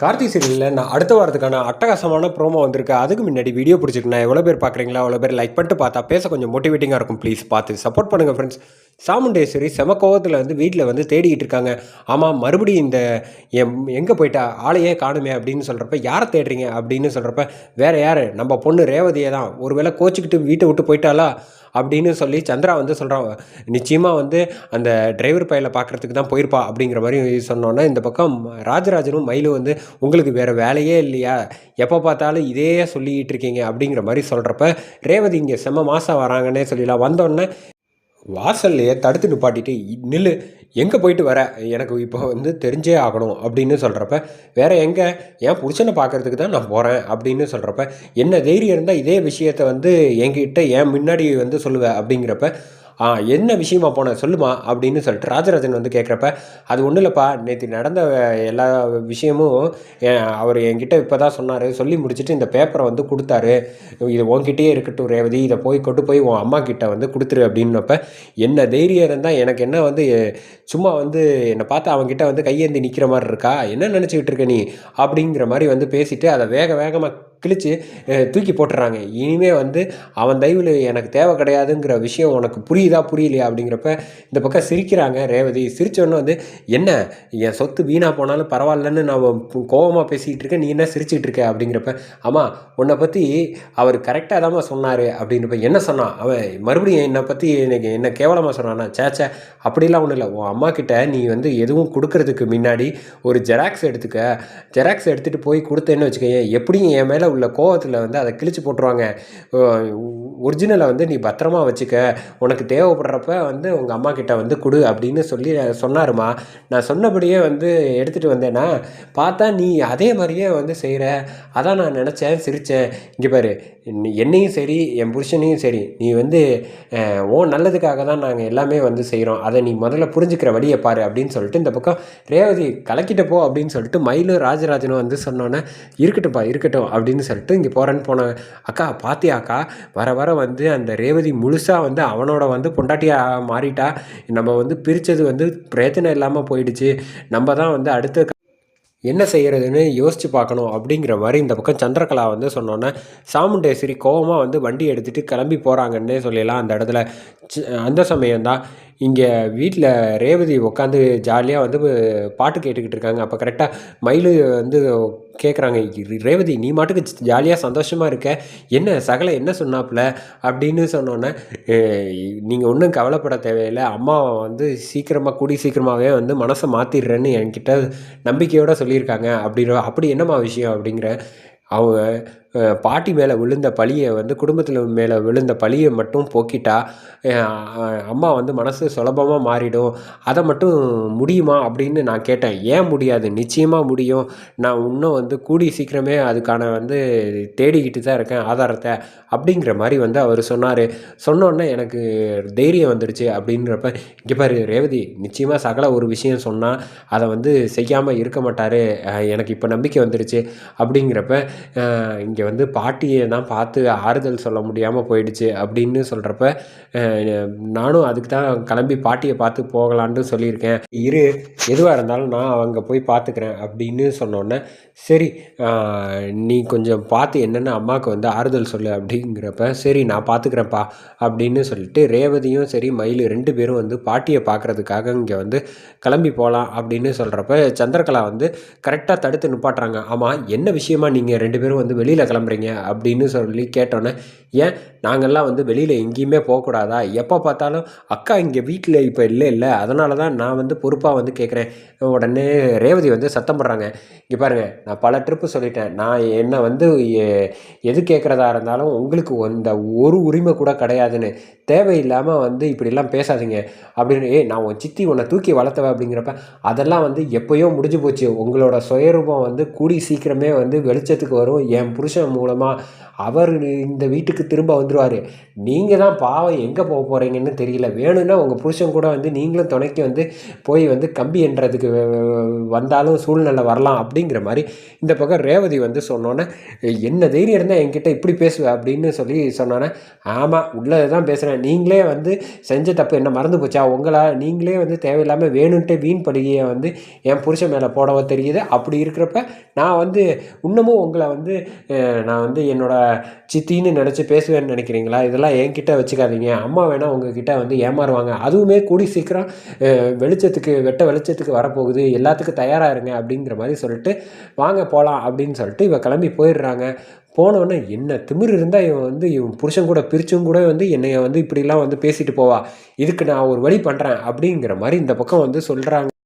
கார்த்தி சீரியலில் நான் அடுத்த வாரத்துக்கான அட்டகாசமான ப்ரோமோ வந்திருக்கு. அதுக்கு முன்னாடி வீடியோ பிடிச்சிருக்கேன் எவ்வளோ பேர் பார்க்குறீங்களா? அவ்வளோ பேர் லைக் பண்ணிட்டு பார்த்தா பேச கொஞ்சம் மோட்டிவேட்டிங்காக இருக்கும். ப்ளீஸ் பார்த்து சப்போர்ட் பண்ணுங்கள் ஃப்ரெண்ட்ஸ் சாமுண்டேஸ்வரி செம கோவத்தில் வந்து வீட்டில் வந்து தேடிக்கிட்டு இருக்காங்க. ஆமாம் மறுபடியும் இந்த எம் எங்கே போயிட்டா? ஆளையே காணுமே அப்படின்னு சொல்கிறப்ப யாரை தேடுறீங்க? அப்படின்னு சொல்கிறப்ப வேறு யார்? நம்ம பொண்ணு ரேவதியை தான் ஒருவேளை கோச்சிக்கிட்டு வீட்டை விட்டு போயிட்டாலா அப்படின்னு சொல்லி சந்திரா வந்து சொல்கிறான் நிச்சயமாக வந்து அந்த டிரைவர் பையில பார்க்குறதுக்கு தான் போயிருப்பா அப்படிங்கிற மாதிரி சொன்னோன்னே இந்த பக்கம் ராஜராஜனும் மயிலும் வந்து உங்களுக்கு வேறு வேலையே இல்லையா? எப்போ பார்த்தாலும் இதே சொல்லிக்கிட்டு இருக்கீங்க. அப்படிங்கிற மாதிரி சொல்கிறப்ப ரேவதி இங்கே செம்ம மாதம் வராங்கன்னே சொல்லிடலாம். வந்தோடனே வாசல்லையே தடுத்து நிப்பாட்டிட்டு நில்லு எங்கே போயிட்டு வர? எனக்கு இப்போ வந்து தெரிஞ்சே ஆகணும் அப்படின்னு சொல்கிறப்ப வேறு எங்கே? என் புருஷனை பார்க்கறதுக்கு தான் நான் போகிறேன் அப்படின்னு சொல்கிறப்ப என்ன தைரியம் இருந்தால் இதே விஷயத்தை வந்து என்கிட்ட என் முன்னாடி வந்து சொல்லுவேன் அப்படிங்கிறப்ப என்ன விஷயமா போன சொல்லுமா அப்படின்னு சொல்லிட்டு ராஜராஜன் வந்து கேட்குறப்ப அது ஒன்றும் இல்லைப்பா நேற்று நடந்த எல்லா விஷயமும் அவர் என்கிட்ட இப்போ தான் சொன்னார் சொல்லி முடிச்சுட்டு இந்த பேப்பரை வந்து கொடுத்தாரு. இது உன்கிட்டயே இருக்கட்டும் ரேவதி இதை போய் கொண்டு போய் உன் அம்மா கிட்ட வந்து கொடுத்துரு அப்படின்னப்ப என்ன தைரியம் இருந்தால் எனக்கு என்ன வந்து சும்மா வந்து என்னை பார்த்து அவங்ககிட்ட வந்து கையேந்தி நிற்கிற மாதிரி இருக்கா? என்ன நினச்சிக்கிட்டு இருக்க நீ? அப்படிங்கிற மாதிரி வந்து பேசிட்டு அதை வேக வேகமாக கிழித்து தூக்கி போட்டுறாங்க. இனிமே வந்து அவன் தயவில் எனக்கு தேவை கிடையாதுங்கிற விஷயம் உனக்கு புரியுதா புரியலையா அப்படிங்கிறப்ப இந்த பக்கம் சிரிக்கிறாங்க ரேவதி. சிரிச்சோன்னே வந்து என்ன? என் சொத்து வீணாக போனாலும் பரவாயில்லன்னு நான் கோவமாக பேசிக்கிட்டு இருக்கேன். நீ என்ன சிரிச்சிட்டு இருக்க? அப்படிங்கிறப்ப ஆமாம் உன்னை பற்றி அவர் கரெக்டாக தான் சொன்னார். அப்படின்றப்ப என்ன சொன்னான் அவன் மறுபடியும் என்னை பற்றி எனக்கு என்ன கேவலமாக சொன்னானா சேச்சே அப்படிலாம் ஒன்றும் இல்லை. உன் அம்மா கிட்ட நீ வந்து எதுவும் கொடுக்கறதுக்கு முன்னாடி ஒரு ஜெராக்ஸ் எடுத்துக்க. ஜெராக்ஸ் எடுத்துகிட்டு போய் கொடுத்தேன்னு வச்சுக்கேன் எப்படியும் என் மேலே உள்ள கோவத்தில் வந்து அதை கிழிச்சு போட்டுருவாங்க. ஒரிஜினலை வந்து நீ பத்திரமா வச்சுக்க. உனக்கு தேவைப்படுறப்ப வந்து உங்கள் அம்மா கிட்ட வந்து கொடு அப்படின்னு சொல்லி சொன்னாருமா. நான் சொன்னபடியே வந்து எடுத்துகிட்டு வந்தேன்னா பார்த்தா நீ அதே மாதிரியே வந்து செய்கிற அதான் நான் நினச்சேன் சிரித்தேன் இங்கே பாரு என்னையும் சரி என் புருஷனையும் சரி. நீ வந்து ஓ நல்லதுக்காக தான் நாங்கள் எல்லாமே வந்து செய்கிறோம் அதை நீ முதல்ல புரிஞ்சுக்கிற வழியை பாரு அப்படின்னு சொல்லிட்டு இந்த பக்கம் ரேவதி கலக்கிட்ட போ அப்படின்னு சொல்லிட்டு மயிலும் ராஜராஜனும் வந்து சொன்னோன்னே இருக்கட்டும்ப்பா இருக்கட்டும் அப்படின்னு சொல்லிட்டு இங்கே போகிறேன்னு போனாங்க அக்கா பாத்தியா அக்கா வர வர வந்து அந்த ரேவதி முழுசாக வந்து அவனோட வந்து பொண்டாட்டியாக மாறிட்டா. நம்ம வந்து பிரித்தது வந்து பிரயோஜனம் இல்லாமல் போயிடுச்சு. நம்ம தான் வந்து அடுத்த என்ன செய்கிறதுன்னு யோசித்து பார்க்கணும் அப்படிங்கிற மாதிரி இந்த பக்கம் சந்திரகலா வந்து சொன்னோன்னே சாமுண்டேஸ்வரி கோவமாக வந்து வண்டி எடுத்துகிட்டு கிளம்பி போகிறாங்கன்னே சொல்லிடலாம் அந்த இடத்துல. அந்த சமயம்தான். இங்கே வீட்டில் ரேவதி உட்காந்து ஜாலியாக வந்து பாட்டு கேட்டுக்கிட்டு இருக்காங்க. அப்போ கரெக்டாக மயிலு வந்து கேட்குறாங்க ரேவதி நீ மாட்டுக்கு ஜாலியாக சந்தோஷமாக இருக்க? என்ன சகல என்ன சொன்னாப்புல? அப்படின்னு சொன்னோன்னே நீங்கள் ஒன்றும் கவலைப்பட தேவையில்லை. அம்மா வந்து சீக்கிரமாக கூடி சீக்கிரமாகவே வந்து மனசை மாற்றிடுறேன்னு என்கிட்ட நம்பிக்கையோடு சொல்லியிருக்காங்க. அப்படின்ற அப்படி என்னம்மா விஷயம்? அப்படிங்கிற அவங்க பாட்டி மேலே விழுந்த பழியை வந்து குடும்பத்தில் மேலே விழுந்த பழியை மட்டும் போக்கிட்டா அம்மா வந்து மனசு சுலபமாக மாறிடும். அதை மட்டும் முடியுமா அப்படின்னு நான் கேட்டேன். ஏன் முடியாது? நிச்சயமாக முடியும். நான் இன்னும் வந்து கூடி சீக்கிரமே அதுக்கான வந்து தேடிக்கிட்டு தான் இருக்கேன் ஆதாரத்தை அப்படிங்கிற மாதிரி வந்து அவர் சொன்னார். சொன்னோன்னே எனக்கு தைரியம் வந்துடுச்சு அப்படின்றப்ப இங்கே பாரு ரேவதி நிச்சயமாக சகல ஒரு விஷயம் சொன்னால் அதை வந்து செய்யாமல் இருக்க மாட்டார். எனக்கு இப்போ நம்பிக்கை வந்துடுச்சு அப்படிங்கிறப்ப இங்கே இங்கே வந்து பாட்டியை தான் பார்த்து ஆறுதல் சொல்ல முடியாமல் போயிடுச்சு அப்படின்னு சொல்கிறப்ப நானும் அதுக்கு தான் கிளம்பி பாட்டியை பார்த்து போகலான்னு சொல்லியிருக்கேன். இரு எதுவாக இருந்தாலும் நான் அவங்க போய் பார்த்துக்கிறேன் அப்படின்னு சொன்னோன்னே சரி நீ கொஞ்சம் பார்த்து என்னென்ன அம்மாவுக்கு வந்து ஆறுதல் சொல்லு அப்படிங்கிறப்ப சரி நான் பார்த்துக்கிறேன்ப்பா அப்படின்னு சொல்லிட்டு ரேவதியும் சரி மயில் ரெண்டு பேரும் வந்து பாட்டியை பார்க்குறதுக்காக இங்கே வந்து கிளம்பி போகலாம் அப்படின்னு சொல்கிறப்ப சந்திரகலா வந்து கரெக்டாக தடுத்து நிப்பாட்டுறாங்க. ஆமாம் என்ன விஷயமா நீங்கள் ரெண்டு பேரும் வந்து வெளியில் கிளம்புறீங்க அப்படின்னு சொல்லி கேட்டோன்னே ஏன்? நாங்கள்லாம் வந்து வெளியில் எங்கேயுமே போகக்கூடாதா? எப்போ பார்த்தாலும் அக்கா இங்கே வீட்டில் இப்போ இல்லை இல்லை. அதனால தான் நான் வந்து பொறுப்பாக வந்து கேட்குறேன் உடனே ரேவதி வந்து சத்தம் போடுறாங்க. இங்கே பாருங்கள் நான் பல ட்ரிப்பு சொல்லிட்டேன். நான் என்னை வந்து எது கேட்குறதா இருந்தாலும் உங்களுக்கு இந்த ஒரு உரிமை கூட கிடையாதுன்னு. தேவையில்லாமல் வந்து இப்படிலாம் பேசாதீங்க. அப்படின்னு ஏ நான் உன் சித்தி உன்னை தூக்கி வளர்த்தவ? அப்படிங்கிறப்ப அதெல்லாம் வந்து எப்போயோ முடிஞ்சு போச்சு. உங்களோட சுயரூபம் வந்து கூடி சீக்கிரமே வந்து வெளிச்சத்துக்கு வரும். என் புருஷன் மூலமாக அவர் இந்த வீட்டுக்கு திரும்ப வந்துடுவார் நீங்கள் தான் பாவம் எங்கே போக போகிறீங்கன்னு தெரியல. வேணும்னா உங்கள் புருஷன் கூட வந்து நீங்களும் துணைக்கு வந்து போய் வந்து கம்பி என்றதுக்கு வந்தாலும் சூழ்நிலை வரலாம் அப்படிங்கிற மாதிரி இந்த பக்கம் ரேவதி வந்து சொன்னோன்னே என்ன தைரியம் இருந்தால் என்கிட்ட இப்படி பேசுவேன் அப்படின்னு சொல்லி சொன்னோன்னே ஆமாம் உள்ளதை தான் பேசுகிறேன் நீங்களே வந்து செஞ்ச தப்பு என்ன மறந்து போச்சா? உங்களா நீங்களே வந்து தேவையில்லாமல் வேணுன்ட்டு வீண் படுகையை வந்து என் புருஷன் மேலே போடவோ தெரியுது. அப்படி இருக்கிறப்ப நான் வந்து இன்னமும் உங்களை வந்து நான் வந்து என்னோட சித்தின்னு நினச்சி பேசுவேன்னு நினைக்கிறீங்களா? இதெல்லாம் என்கிட்ட வச்சுக்காதீங்க. அம்மா வேணால் உங்ககிட்ட வந்து ஏமாறுவாங்க. அதுவுமே கூடி சீக்கிரம் வெளிச்சத்துக்கு வெட்ட வெளிச்சத்துக்கு வரப்போகுது. எல்லாத்துக்கும் தயாராக இருங்க அப்படிங்கிற மாதிரி சொல்லிட்டு வாங்க போகலாம் அப்படின்னு சொல்லிட்டு இவ கிளம்பி போயிடுறாங்க. போனோன்னே என்ன திமிர் இருந்தால் இவன் வந்து இவன் புருஷன் கூட பிரிச்சும் கூட வந்து என்னைய வந்து இப்படிலாம் வந்து பேசிட்டு போவா. இதுக்கு நான் ஒரு வழி பண்ணுறேன் அப்படிங்கிற மாதிரி இந்த பக்கம் வந்து சொல்கிறாங்க